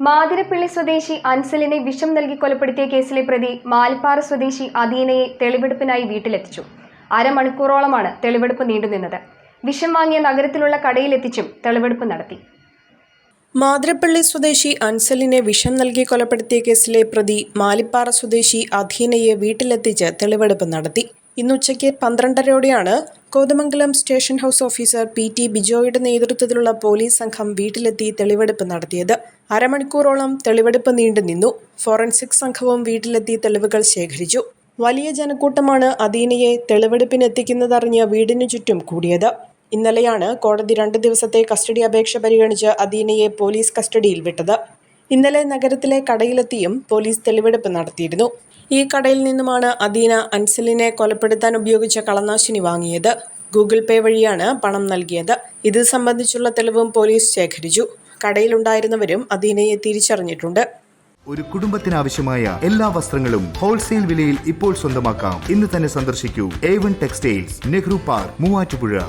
മാതിരപ്പള്ളി സ്വദേശി അൻസലിനെ വിഷം നൽകി കൊലപ്പെടുത്തിയ കേസിലെ പ്രതി മാൽപ്പാറ സ്വദേശി അദീനയെ തെളിവെടുപ്പിനായി വീട്ടിലെത്തിച്ചു. അരമണിക്കൂറോളമാണ് തെളിവെടുപ്പ് നീണ്ടുനിന്നത്. വിഷം വാങ്ങിയ നഗരത്തിലുള്ള കടയിലെത്തിച്ചും തെളിവെടുപ്പ് നടത്തി. മാതിരപ്പള്ളി സ്വദേശി അൻസലിനെ വിഷം നൽകി കൊലപ്പെടുത്തിയ കേസിലെ പ്രതി മാലിപ്പാറ സ്വദേശി അധീനയെ വീട്ടിലെത്തിച്ച് തെളിവെടുപ്പ് നടത്തി. ഇന്ന് ഉച്ചയ്ക്ക് പന്ത്രണ്ടരയോടെയാണ് Kothamangalam station house officer P T ബിജോയുടെ നേതൃത്വത്തിലുള്ള പോലീസ് സംഘം വീട്ടിലെത്തി തെളിവെടുപ്പ് നടത്തിയത്. അരമണിക്കൂറോളം തെളിവെടുപ്പ് നീണ്ടുനിന്നു ഫോറൻസിക് സംഘവും വീട്ടിലെത്തി തെളിവുകൾ ശേഖരിച്ചു. വലിയ ജനക്കൂട്ടമാണ് അദീനയെ തെളിവെടുപ്പിനെത്തിക്കുന്നതറിഞ്ഞ് വീടിനു ചുറ്റും കൂടിയത്. ഇന്നലെയാണ് കോടതി രണ്ട് ദിവസത്തെ കസ്റ്റഡി അപേക്ഷ പരിഗണിച്ച് അദീനയെ പോലീസ് കസ്റ്റഡിയിൽ വിട്ടത്. ഇന്നലെ നഗരത്തിലെ കടയിലെത്തിയും പോലീസ് തെളിവെടുപ്പ് നടത്തിയിരുന്നു. ഈ കടയിൽ നിന്നുമാണ് അദീന അൻസലിനെ കൊലപ്പെടുത്താൻ ഉപയോഗിച്ച കളനാശിനി വാങ്ങിയത്. ഗൂഗിൾ പേ വഴിയാണ് പണം നൽകിയത്. ഇത് സംബന്ധിച്ചുള്ള തെളിവും പോലീസ് ശേഖരിച്ചു. കടയിലുണ്ടായിരുന്നവരും അദീനയെ തിരിച്ചറിഞ്ഞിട്ടുണ്ട്. ഒരു കുടുംബത്തിനാവശ്യമായ എല്ലാ വസ്ത്രങ്ങളും ഹോൾസെയിൽ വിലയിൽ ഇപ്പോൾ സ്വന്തമാക്കാം. ഇന്ന് തന്നെ സന്ദർശിക്കൂ. A one textiles Nehru park Muvattupuzha.